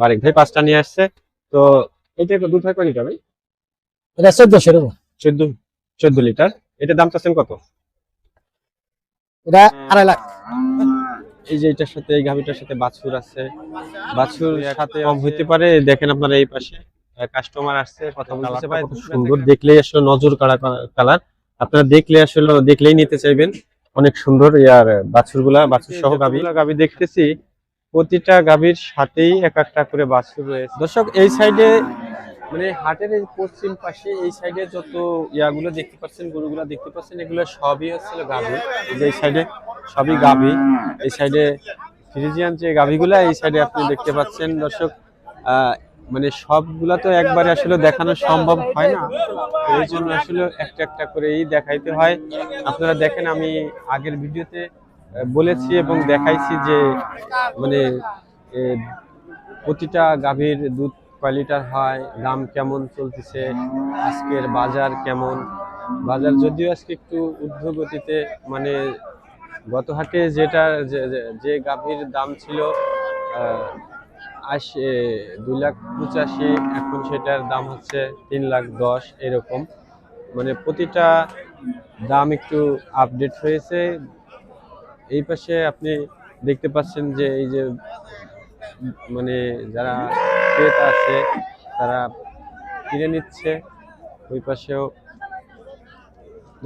বারেক ভাই পাঁচটা নিয়ে আসছে। তো এটা দুধ হয় ভাই? এটা চোদ্দশো এরকম চোদ্দ চোদ্দ লিটার। এটা দাম চাচ্ছেন কত? এটা আড়াই লাখ। এই যে এটার সাথে এই গাভিটার সাথে বাছুর আছে। বাছুর সাথে কম হইতে পারে। দেখেন আপনারা এই পাশে কাস্টমার আসছে কথা ভাই কত সুন্দর। দেখলেই আসলে নজর কাড়া কালার। আপনারা দেখলে আসলে দেখলেই নিতে চাইবেন। অনেক সুন্দর ইয়ার বাছুরগুলা বাছুর সহ গাভি। গাভি দেখতেছি। প্রতিটা গাভীর সাথেই এক একটা করে বাছুর রয়েছে। দর্শক, এই সাইডে মানে হাটের এই পশ্চিম পাশে, এই সাইডে যত ইয়াগুলো দেখতে পাচ্ছেন, গরুগুলো দেখতে পাচ্ছেন, এগুলো সবই হচ্ছে গাভী। যে এই সাইডে সবই গাভী। এই সাইডে ফ্রিজিয়ান যে গাভীগুলা, এই সাইডে আপনি দেখতে পাচ্ছেন, দর্শক মানে সবগুলা তো একবারে আসলে দেখানো সম্ভব হয় না। এই জন্য আসলে একটা একটা করেই দেখাইতে হয়। আপনারা দেখেন, আমি আগের ভিডিওতে বলেছি এবং দেখাইছি যে মানে প্রতিটা গাভীর দুধ কয় লিটার হয়, দাম কেমন চলতেছে, আজকের বাজার কেমন? বাজার যদিও আজকে একটু ঊর্ধ্বগতিতে মানে গত হাটে যেটা, যে- গাভীর দাম ছিল আশি দুই লাখ পঁচাশি, এখন সেটার দাম হচ্ছে তিন লাখ দশ, এরকম। মানে প্রতিটা দাম একটু আপডেট হয়েছে। এই পাশে আপনি দেখতে পাচ্ছেন যে এই যে মানে যারা ক্রেতা আছে, তারা কিনে নিচ্ছে। ওই পাশেও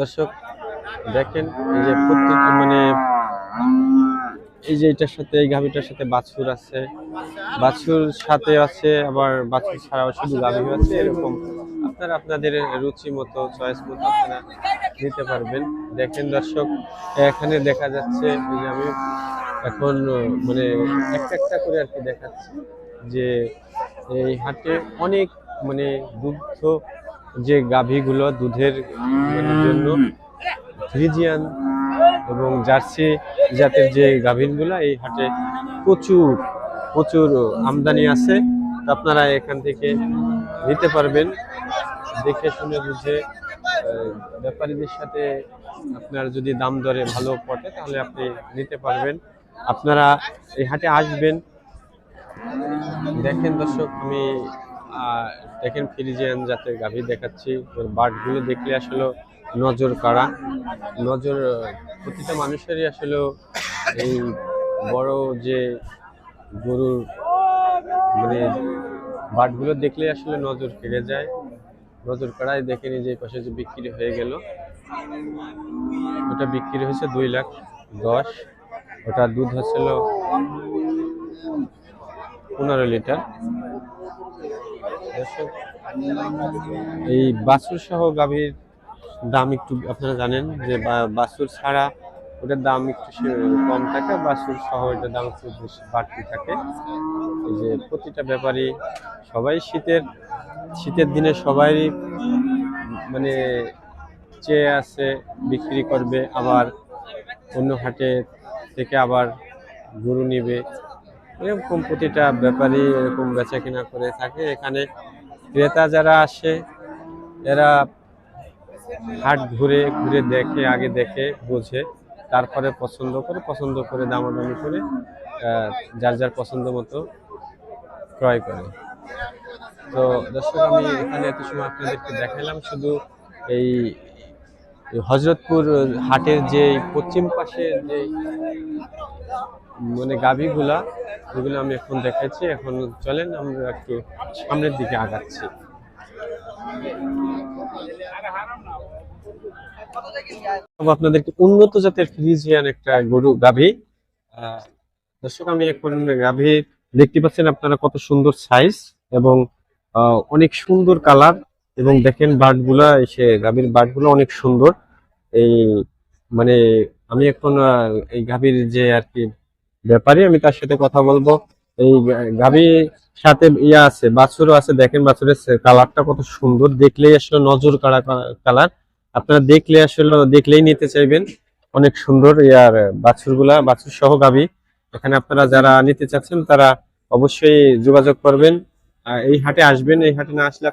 দর্শক দেখেন এই যে প্রত্যেক মানে এই যে এটার সাথে, এই গাভীটার সাথে বাছুর আছে। বাছুর সাথে আছে, আবার বাছুর ছাড়াও শুধু গাভী আছে, এরকম আপনারা, আপনাদের রুচি মতো চয়েস মতো আপনারা নিতে পারবেন। দেখেন দর্শক, এখানে দেখা যাচ্ছে আমি এখন মানে একটা একটা করে আর কি দেখাচ্ছি যে এই হাটে অনেক মানে দুগ্ধ যে গাভীগুলো দুধের মানে জন্য ফ্রিজিয়ান এবং জার্সি জাতের যে গাভীরগুলো এই হাটে প্রচুর প্রচুর আমদানি আছে। আপনারা এখান থেকে নিতে পারবেন। দেখে শুনে বুঝে ব্যাপারীদের সাথে আপনার যদি দাম দরে ভালো পড়ে, তাহলে আপনি নিতে পারবেন। আপনারা এই হাটে আসবেন। দেখেন দর্শক, আমি দেখেন ফ্রিজিয়ান জাতের গাভী দেখাচ্ছি। ওর বাটগুলো দেখলে আসলে নজর কাড়া। নজর, প্রতিটা মানুষেরই আসলে এই বড় যে গরুর মানে বাটগুলো দেখলে আসলে নজর কেড়ে যায়। নজর কাড়ায় দেখে নিজে এই পাশে যে বিক্রি হয়ে গেল, ওটা বিক্রি হয়েছে দুই লাখ দশ। ওটা দুধ হচ্ছিল পনেরো লিটার। এই বাছুর সহ গাভীর দাম একটু আপনারা জানেন যে বা- বাছুর ছাড়া ওটার দাম একটু কম থাকে বাছুর সহ এটার দাম একটু বেশি বাড়তি থাকে। এই যে প্রতিটা ব্যাপারই সবাই শীতের শীতের দিনে সবাই মানে চেয়ে আছে বিক্রি করবে, আবার অন্য হাটে থেকে আবার গরু নিবে। এরকম প্রতিটা ব্যাপারই এরকম বেচা কিনা করে থাকে। এখানে ক্রেতা যারা আসে, এরা হাট ঘুরে ঘুরে দেখে, আগে দেখে, বোঝে। তারপরে পছন্দ করে পছন্দ করে, দামাদামি করে যার যার পছন্দ মতো ক্রয় করে। তো দর্শক, আমি এখানে এত সময় আপনাদেরকে দেখালাম, শুধু এই হজরতপুর হাটের যে পশ্চিম পাশে যে মানে গাভীগুলা, ওগুলো আমি এখন দেখাচ্ছি। এখন চলেন, আমরা একটু সামনের দিকে আগাচ্ছি। আপনাদেরকে উন্নত জাতের ফ্রিজিয়ান একটা গরু, গাভী। দর্শক, আমি গাভী। দেখতে পাচ্ছেন আপনারা কত সুন্দর সাইজ এবং অনেক সুন্দর কালার এবং দেখেন বার্ডগুলা এসে গাভীর বার্ডগুলো অনেক সুন্দর। এই মানে আমি এখন এই গাভীর যে আর কি ব্যাপারে আমি তার সাথে কথা বলব। এই গাভীর সাথে ইয়া আছে, বাছুরও আছে। দেখেন বাছুরের কালারটা কত সুন্দর। দেখলেই আসলে নজর কাড়া কালার আপনারা দেখলে আসলে দেখলেই নিতে চাইবেন। অনেক সুন্দর ইয়ার বাছুরগুলা বাছুর সহ গাভী। এখানে আপনারা যারা নিতে চাচ্ছেন তারা অবশ্যই যোগাযোগ করবেন। এই হাটে আসবেন এই হাটে না আসলে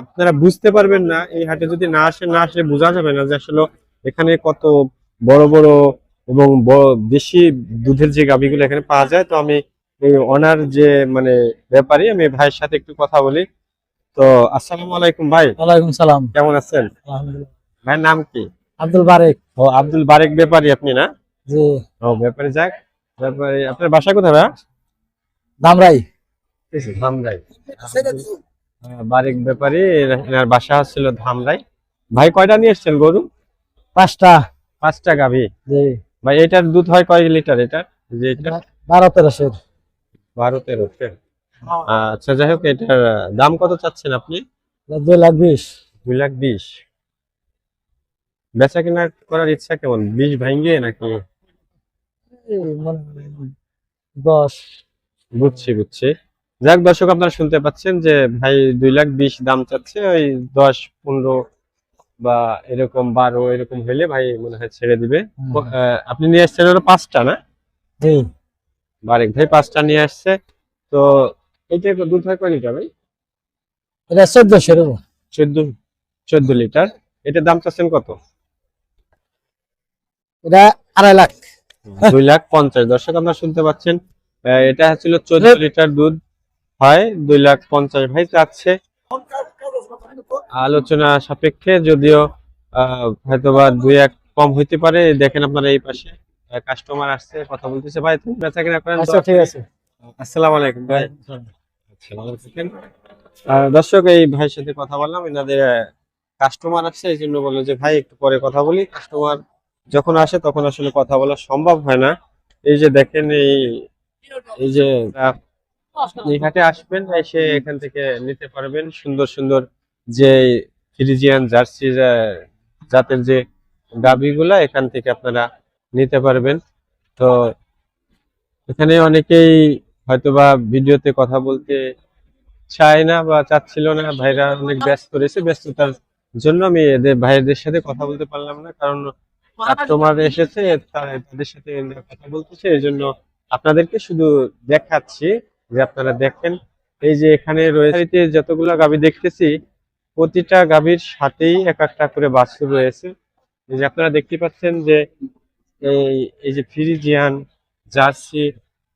আপনারা বুঝতে পারবেন না এই হাটে যদি না আসে না আসলে বোঝা যাবে না যে আসলে এখানে কত বড় বড় এবং বড় বেশি দুধের যে গাভীগুলো এখানে পাওয়া যায়। তো আমি এই ওনার যে মানে ব্যাপারী আমি ভাইয়ের সাথে একটু কথা বলি। তো আসসালামু আলাইকুম ভাই। ওয়ালাইকুম সালাম। কেমন আছেন? আলহামদুলিল্লাহ। ভাইয়ের নাম কি? আব্দুল বারেক। ও আব্দুল বারেক ব্যাপারী আপনি না? জি। ও ব্যাপারী যাক ব্যাপারী আপনার বাসা কোথায় ভাই দামরাই। ধামরাই। আহ, বারেক ব্যাপারী এনার বাসা ছিল ধামরাই। ভাই কয়টা নিয়ে এসেছেন গরু? পাঁচটা। পাঁচটা গাভী। জি। ভাই এটার দুধ হয় কয় লিটার এটা যে এটা বারো তেরোশের। বারো তেরো আচ্ছা যাই হোক এটার দাম কত চাচ্ছেন আপনি? দুই লাখ বিশ। দুই লাখ বিশ। বেচা কেনা করার ইচ্ছা কেমন? বিশ ভাঙ্গে নাকি? দশ। বুঝছি বুঝছি। যাক দর্শক আপনারা শুনতে পাচ্ছেন যে ভাই দুই লাখ বিশ দাম চাচ্ছে ওই দশ পনেরো বা এরকম বারো এরকম হইলে ভাই মনে হয় ছেড়ে দিবে। আপনি নিয়ে আসছেন হলো পাঁচটা না? বারেক ভাই পাঁচটা নিয়ে আসছে। তো এটা দুধ হয় কয় লিটার ভাই? এটা চোদ্দশো চোদ্দ চোদ্দ লিটার। এটার দাম চাচ্ছেন কত? এটা আড়াই লাখ। দুই লাখ পঞ্চাশ। দর্শক আপনারা শুনতে পাচ্ছেন এটা ছিল চোদ্দ লিটার দুধ। হয় দুই লাখ পঞ্চাশ ভাই চাচ্ছে আলোচনা সাপেক্ষে যদিও হয়তোবা দুই এক কম হইতে পারে। দেখেন আপনারা এই পাশে কাস্টমার আসছে কথা বলতেছে। ভাই তুমি বেচা কিনা করেন? আচ্ছা ঠিক আছে। আসসালামু আলাইকুম ভাই। দর্শক এই ভাইয়ের সাথে কথা বললাম। এনাদের কাস্টমার আসছে এই জন্য বলল যে ভাই একটু পরে কথা বলি। কাস্টমার যখন আসে তখন আসলে কথা বলা সম্ভব হয় না। এই যে দেখেন এই এই যে হাটে আসবেন, এসে এখান থেকে নিতে পারবেন। সুন্দর সুন্দর যে ফ্রিজিয়ান জার্সি জাতের যে গাবিগুলা এখান থেকে আপনারা নিতে পারবেন। তো এখানে অনেকেই হয়তোবা ভিডিওতে কথা বলতে চায় না বা চাচ্ছিল না। ভাইরা অনেক ব্যস্ত রয়েছে। ব্যস্ততার জন্য আমি এদের, ভাইদের সাথে কথা বলতে পারলাম না। কারণ কাস্টমার এসেছে তাদের সাথে কথা বলতেছে এই জন্য আপনাদেরকে শুধু দেখাচ্ছি যে আপনারা দেখেন। এই যে এখানে রয়েছে যতগুলো গাবি দেখতেছি প্রতিটা গাভীর সাথেই এক একটা করে বাছুর রয়েছে। এই যে আপনারা দেখতে পাচ্ছেন যে এই এই যে ফ্রিজিয়ান জার্সি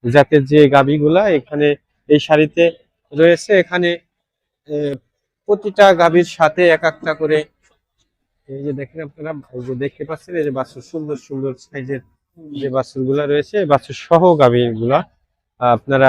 জাতের যে গাভীগুলা এখানে এই সারিতে রয়েছে। এখানে প্রতিটা গাভীর সাথে এক একটা করে এই যে দেখেন আপনারা এই যে দেখতে পাচ্ছেন এই যে বাছুর সুন্দর সুন্দর সাইজের যে বাছুরগুলা রয়েছে বাছুর সহ গাভীরগুলা আপনারা